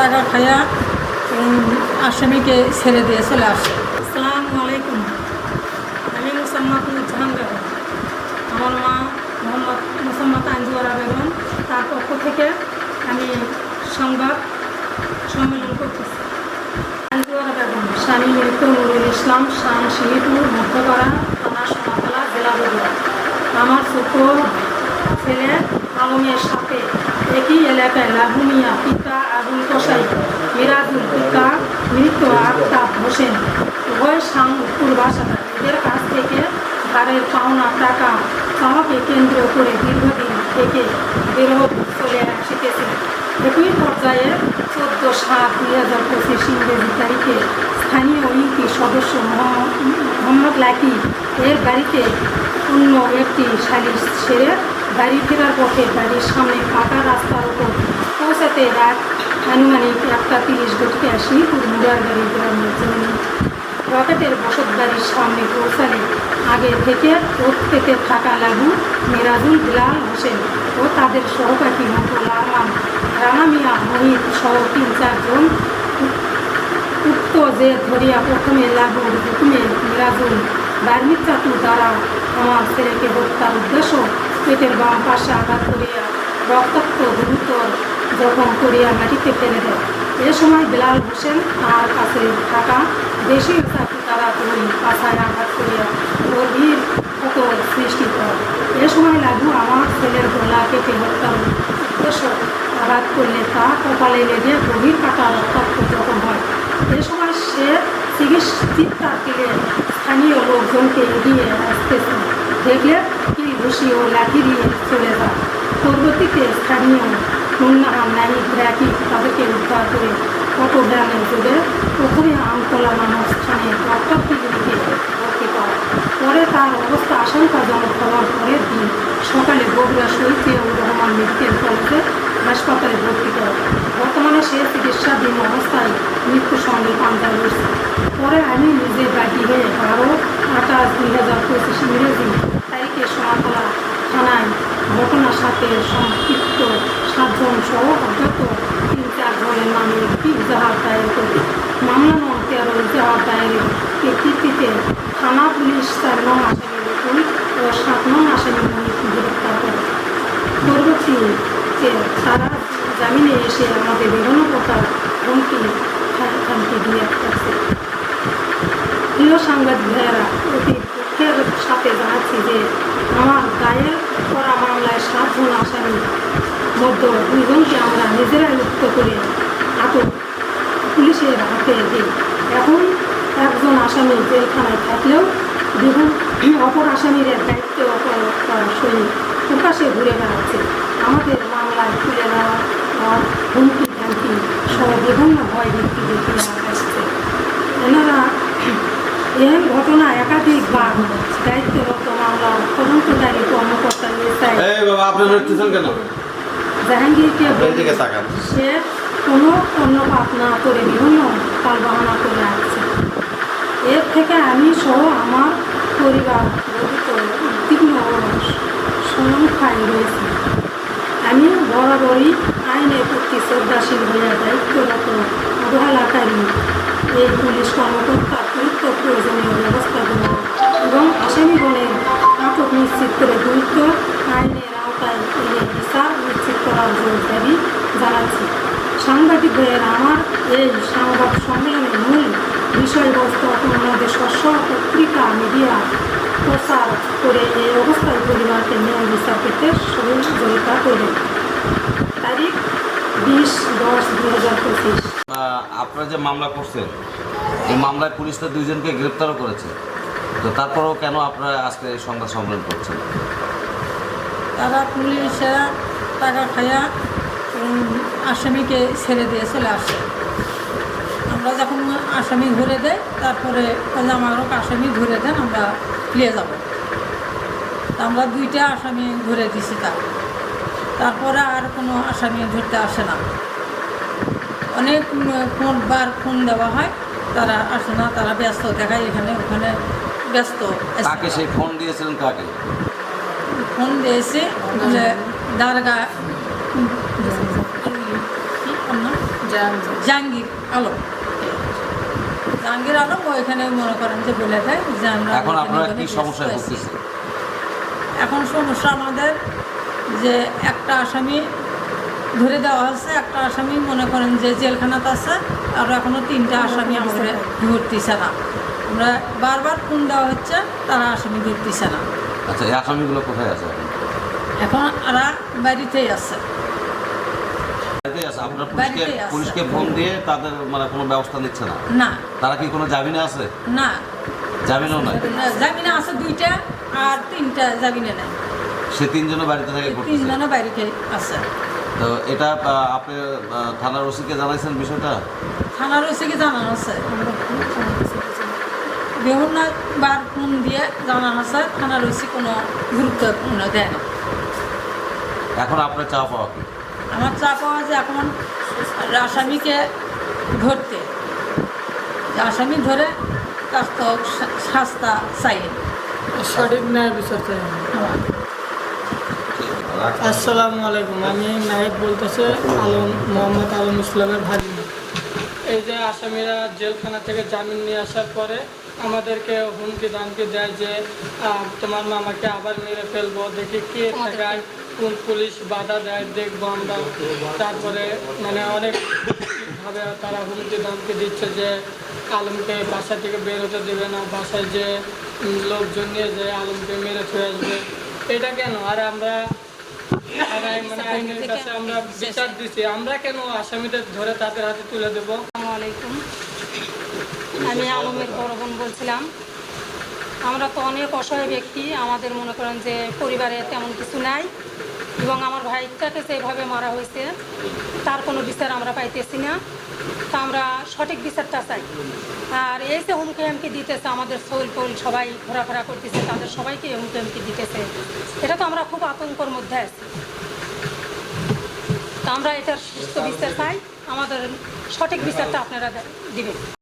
টাকা খাইয়া আসামিকে ছেড়ে দিয়ে চলে আসে। আসসালামু আলাইকুম। আমি মুসাম্মদ জাহান বেগম। আমার মা মোহাম্মদ মুসাম্মদ আঞ্জুয়ারা বেগম। তার পক্ষ থেকে আমি সংবাদ সম্মেলন করতেছি। আঞ্জুয়ারা বেগম, স্বামী মৃত নুরুল ইসলাম, শাম শিহিপুর মধ্যপাড়া থানা সোনাতলা, জেলা বগুড়া। আমার ছোট ছেলে আলমের সাথে এলাকায় লাভুমিয়া পিতা আবুল কসাই মিরাজুল পিতা মৃত আফতাব হোসেন উভয় সাম উত্তর এদের কাছ থেকে ধারের পাওনা টাকা চাওয়াকে কেন্দ্র করে দীর্ঘদিন থেকে বিরোধ চলে শিখেছে একই পর্যায়ে চোদ্দ সাত দুই হাজার পঁচিশ ইংরেজি তারিখে স্থানীয় ইউপি সদস্য মোহাম্মদ লাকি এর বাড়িতে অন্য একটি সালিশ ছেড়ে বাড়ি ফেরার পথে বাড়ির সামনে ফাঁকা রাস্তার উপর পৌঁছাতে রাত আনুমানিক একটা তিরিশ ঘটিকে শিরপুর মুরার বাড়ি গ্রামের জমি রকেটের বসত বাড়ির সামনে পৌঁছালে আগে থেকে ওত পেতে থাকা লাগু মিরাজুল বিলাল হোসেন ও তাদের সহপাঠী মকুল আহমান রানা মিয়া মহিত সহ তিন চারজন উক্ত যে ধরিয়া প্রথমে লাগুর হুকুমে মিরাজুল বার্মিক চাতু দ্বারা আমার ছেলেকে হত্যার উদ্দেশ্য পেটের বাম পাশে আঘাত করিয়া রক্তাক্ত গুরুতর জখম করিয়া মাটিতে ফেলে দেয়। এ সময় বিলাল হোসেন তার কাছে থাকা দেশীয় চাকরি তারা দুই পাশায় আঘাত করিয়া গভীর ক্ষত সৃষ্টি করে। এ সময় লাগু আমার ছেলের গলা কেটে উদ্দেশ্য আঘাত করলে তা কপালে লেগে গভীর কাটা রক্তাক্ত জখম হয়। এ সময় সে চিকিৎসার দিলে স্থানীয় লোকজনকে এগিয়ে আসতেছে দেখলে কি ও লাঠি দিয়ে চলে যায় পরবর্তীতে স্থানীয় মুন্নাহান নাহিদ রাকি তাদেরকে উদ্ধার করে চট্টগ্রামের যুগে প্রথমে আমতলা নামক স্থানে ক্লিনিকে ভর্তি করে। পরে তার অবস্থা আশঙ্কাজনক হওয়ার পরের দিন সকালে বগুড়া শহীদ জিয়াউর রহমান মেডিকেল কলেজে হাসপাতালে ভর্তি করে বর্তমানে সে চিকিৎসাধীন অবস্থায় মৃত্যুর সঙ্গে পাঞ্জা রয়েছে। পরে আমি নিজে বাকি হয়ে বারো আঠাশ দুই হাজার পঁচিশ ইংরেজি তারিখে সোনাতলা থানায় সাথে সম্পৃক্ত সাতজন সহ অজ্ঞাত তিন চারজনের নামে একটি ইজাহার দায়ের করে মামলা নং তেরো ইজাহার দায়েরের প্রেক্ষিতে থানা পুলিশ চার নং আসামি নতুন ও সাত নং আসামি মনির গ্রেপ্তার করে। পরবর্তীতে তারা জামিনে এসে আমাদের বিভিন্ন প্রকার হুমকি খামকি দিয়ে আসছে। প্রিয় সাংবাদিক ভাইয়েরা অতি দুঃখের সাথে জানাচ্ছি যে আমার দায়ের করা মামলায় সাতজন আসামির মধ্যে দুইজনকে আমরা নিজেরাই মুক্ত করে আটক পুলিশের হাতে দিই। এখন একজন আসামি জেলখানায় থাকলেও বিভিন্ন অপর আসামির দায়িত্ব সহিত প্রকাশে ঘুরে বেড়াচ্ছে। আমাদের মামলায় তুলে নেওয়া হুমকি ধামকি সহ বিভিন্ন ভয় দেখিয়ে আসছে। এনারা এই ঘটনা একাধিকবার দায়িত্বরত মামলা তদন্তকারী কর্মকর্তা জাহাঙ্গীরকে। সে কোনো কর্ণপাত না করে বিভিন্ন তালবাহানা করে আসছে এর থেকে আমি সহ আমার পরিবার উদ্বিগ্ন ও সংখ্যায় রয়েছে আমি বরাবরই আইনের প্রতি শ্রদ্ধাশীল হয়ে দায়িত্বরত অবহেলাকারী এই পুলিশ কর্মকর্তার গুরুত্ব প্রয়োজনীয় ব্যবস্থা গ্রহণ এবং আসামিগণের আটক নিশ্চিত করে গুরুত্ব আইনের আওতায় এনে বিচার নিশ্চিত করার জোর দাবি জানাচ্ছি। সাংবাদিক ভাইয়ের আমার এই সংবাদ সম্মেলনের মূল বিষয়বস্তু আপনাদের শস্য পত্রিকা, মিডিয়া, প্রচার করে এই অবস্থায় পরিবারকে ন্যায় বিচার পেতে সহযোগিতা করবে। তারিখ বিশ দশ দু হাজার পঁচিশ। আপনারা যে মামলা করছেন, এই মামলায় পুলিশ তো দুইজনকে গ্রেপ্তারও করেছে। তো তারপরেও কেন আপনারা আজকে এই সংবাদ সম্মেলন করছেন? তারা পুলিশেরা টাকা খাইয়া আসামিকে ছেড়ে দিয়ে চলে আসে। আমরা যখন আসামি ঘুরে দেয় তারপরে আমারও আসামি ঘুরে দেন, আমরা ফিরে যাব। আমরা দুইটা আসামি ঘুরে দিছি তার তারপরে আর কোনো আসামি ধরতে আসে না। অনেক বার ফোন দেওয়া হয়, তারা আসে না, তারা ব্যস্ত দেখায় এখানে, ওখানে। ব্যস্ত। কাকে সেই ফোন দিয়েছিলেন কাকে? ফোন দিয়েছে যে দারগা? জাহাঙ্গীর আলম। জাহাঙ্গীর আলম ওইখানে মনে করেন যে বলে দেয় যে আমরা এখন আপনারা কি সমস্যায় এখন সমস্যা আমাদের যে একটা আসামি ধরে দেওয়া হয়েছে একটা আসামি মনে করেন যে জেলখানাতে আছে আর এখনও তিনটা আসামি আমাদের ধরতেছে না। আমরা বারবার ফোন দেওয়া হচ্ছে তারা আসামি ধরতেছে না। আচ্ছা এই আসামিগুলো কোথায় আছে? এখন? এরা বাড়িতেই আছে। বাড়িতেই পুলিশকে পুলিশকে ফোন দিয়ে তাদের মানে কোনো ব্যবস্থা নিচ্ছে না? না। তারা কি কোনো জামিনে আছে? না। জামিনও নাই? জামিনে আছে দুইটা আর তিনটা জামিনে নাই। সে তিনজনের বাড়িতে থেকে করতেছে বাড়িতে আছে। তো এটা আপনি থানার ওসিকে জানাইছেন বিষয়টা? থানার হয়েছে কি জানানো আছে। বিভিন্ন বার ফোন দিয়ে জানানো আছে থানার হয়েছে কোনো গুরুত্বপূর্ণ দেয় না। এখন আপনার চাওয়া পাওয়া কি? আমার চা পাওয়া যে এখন আসামিকে ধরতে। আসামি ধরে তার তো শাস্তা চাই। সঠিক ন্যায় বিচার চাই। আসসালামু আলাইকুম। আমি নায়েব বলতেছে আলম মোহাম্মদ আলম ইসলামের ভাগিনা। এই যে আসামিরা জেলখানা থেকে জামিন নিয়ে আসার পরে আমাদেরকে হুমকি দামকি দেয় যে তোমার মামাকে আবার মেরে ফেলব দেখি কে থাকায় কোন পুলিশ বাধা দেয় দেখব আমরা। তারপরে মানে অনেক ভাবে তারা হুমকি দামকি দিচ্ছে যে আলমকে বাসা থেকে বের হতে দেবে না বাসায় যে লোকজন নিয়ে যে আলমকে মেরে ছুঁয়ে আসবে। এটা কেন? আর আমরা মানে আইনের কাছে আমরা বিচার দিচ্ছি আমরা কেন আসামিদের ধরে তাদের হাতে তুলে দেবো? আসসালামু আলাইকুম। আমি আলমের বড় বোন বলছিলাম। আমরা তো অনেক অসহায় ব্যক্তি, আমাদের মনে করেন যে পরিবারে তেমন কিছু নাই এবং আমার ভাইটাকে যেভাবে মারা হয়েছে, তার কোনো বিচার আমরা পাইতেছি না। তা আমরা সঠিক বিচারটা চাই। আর এই যে হুমকি হুমকি দিতেছে আমাদের সোল টোল সবাই ঘোরাফেরা করতেছে, তাদের সবাইকে হুমকি হুমকি দিতেছে, এটা তো আমরা খুব আতঙ্কর মধ্যে আছি। তা আমরা এটার সুস্থ বিচার চাই। আমাদের সঠিক বিচারটা আপনারা দিবেন।